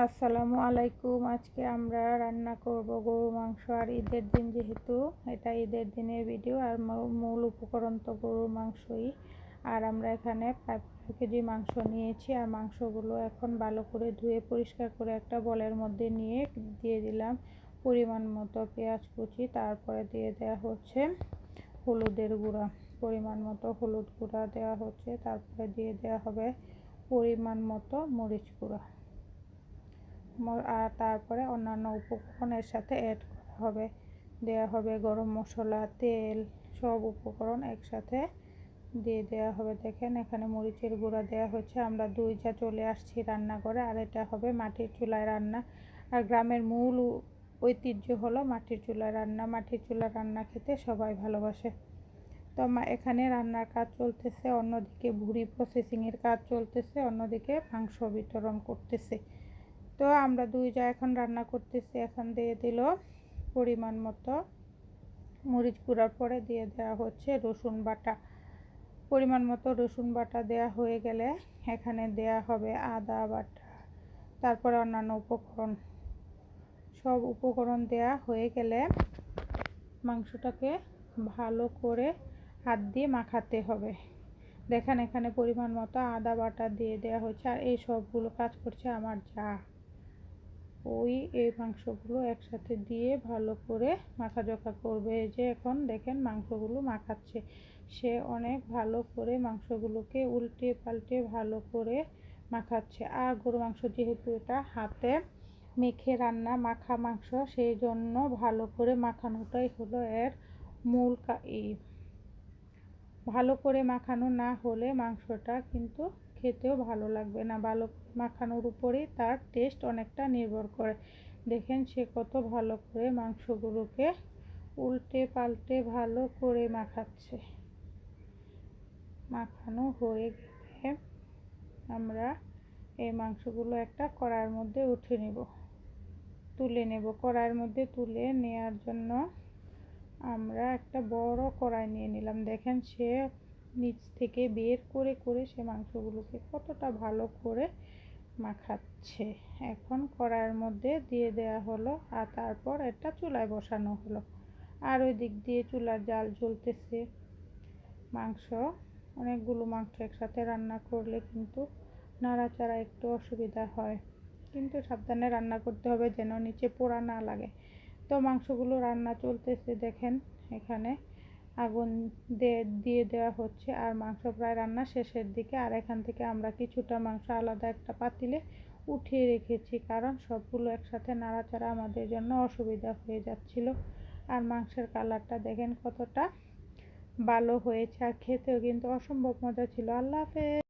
আসসালামু আলাইকুম। আজকে আমরা রান্না করব গরু মাংস আর ঈদের দিন যেহেতু এটা ঈদের দিনের ভিডিও আর মূল উপকরণ তো গরুর মাংসই। আর আমরা এখানে পাঁচ কেজি মাংস নিয়েছি আর মাংসগুলো এখন ভালো করে ধুয়ে পরিষ্কার করে একটা বলের মধ্যে নিয়ে দিয়ে দিলাম পরিমাণ মতো পেঁয়াজ কুচি, তারপরে দিয়ে দেওয়া হচ্ছে হলুদের গুঁড়া। পরিমাণ মতো হলুদ গুঁড়া দেওয়া হচ্ছে, তারপরে দিয়ে দেওয়া হবে পরিমাণ মতো মরিচ গুঁড়া। আর তারপরে অন্যান্য উপকরণের সাথে অ্যাড হবে। দেওয়া হবে গরম মশলা, তেল, সব উপকরণ একসাথে দিয়ে দেওয়া হবে। দেখেন এখানে মরিচের গুঁড়া দেওয়া হচ্ছে আমরা দুই যা চলে আসছি রান্না করে, আর এটা হবে মাটির চুলায় রান্না। আর গ্রামের মূল ঐতিহ্য হলো মাটির চুলায় রান্না। মাটির চুলায় রান্না খেতে সবাই ভালোবাসে। তো এখানে রান্নার কাজ চলতেছে, অন্যদিকে ভুড়ি প্রসেসিংয়ের কাজ চলতেছে, অন্যদিকে মাংস বিতরণ করতেছে। তো আমরা দুই যা এখন রান্না করতেছি, এখন দিয়ে দিল পরিমাণ মতো। মরিচ গুঁড়ার পরে দিয়ে দেওয়া হচ্ছে রসুন বাটা। পরিমাণ মতো রসুন বাটা দেয়া হয়ে গেলে এখানে দেয়া হবে আদা বাটা, তারপরে অন্যান্য উপকরণ। সব উপকরণ দেয়া হয়ে গেলে মাংসটাকে ভালো করে হাত দিয়ে মাখাতে হবে। দেখেন এখানে পরিমাণ মতো আদা বাটা দিয়ে দেওয়া হয়েছে আর এই সবগুলো কাজ করছে আমার যা। ওই, এই মাংসগুলো একসাথে দিয়ে ভালো করে মাখা মাখাজোখা করবে। এই যে এখন দেখেন মাংসগুলো মাখাচ্ছে। সে অনেক ভালো করে মাংসগুলোকে উল্টে পাল্টে ভালো করে মাখাচ্ছে। আর গরু মাংস যেহেতু এটা হাতে মেখে রান্না, মাখা মাংস, সেই জন্য ভালো করে মাখানোটাই হলো এর মূল ভালো করে মাখানো না হলে মাংসটা কিন্তু খেতেও ভালো লাগবে না। ভালো মাখানোর উপরেই তার টেস্ট অনেকটা নির্ভর করে। দেখেন সে কত ভালো করে মাংসগুলোকে উল্টে পাল্টে ভালো করে মাখাচ্ছে। মাখানো হয়ে গেলে আমরা এই মাংসগুলো একটা কড়াইয়ের মধ্যে উঠে নেব। তুলে নেব। কড়াইয়ের মধ্যে তুলে নেওয়ার জন্য আমরা একটা বড় কড়াই নিয়ে নিলাম। দেখেন সে নিচ থেকে বের করে করে সে মাংসগুলোকে কতটা ভালো করে মাখাচ্ছে। এখন কড়াইয়ের মধ্যে দিয়ে দেয়া হলো আর তারপর এটা চুলায় বসানো হলো। আর ওই দিক দিয়ে চুলার জাল জ্বলতেছে। মাংস, অনেকগুলো মাংস একসাথে রান্না করলে কিন্তু নাড়াচাড়া একটু অসুবিধা হয়। কিন্তু সাবধানে রান্না করতে হবে যেন নিচে পোড়া না লাগে। তো মাংসগুলো রান্না চলতেছে, দেখেন এখানে আগুন দিয়ে দেওয়া হচ্ছে। আর মাংস প্রায় রান্না শেষের দিকে। আর এখান থেকে আমরা কিছুটা মাংস আলাদা একটা পাতিলে উঠিয়ে রেখেছি, কারণ সবগুলো একসাথে নাড়াচাড়া আমাদের জন্য অসুবিধা হয়ে যাচ্ছিল। আর মাংসের কালারটা দেখেন কতটা ভালো হয়েছে। আর খেতেও কিন্তু অসম্ভব মজা ছিল। আল্লাহ হাফেজ!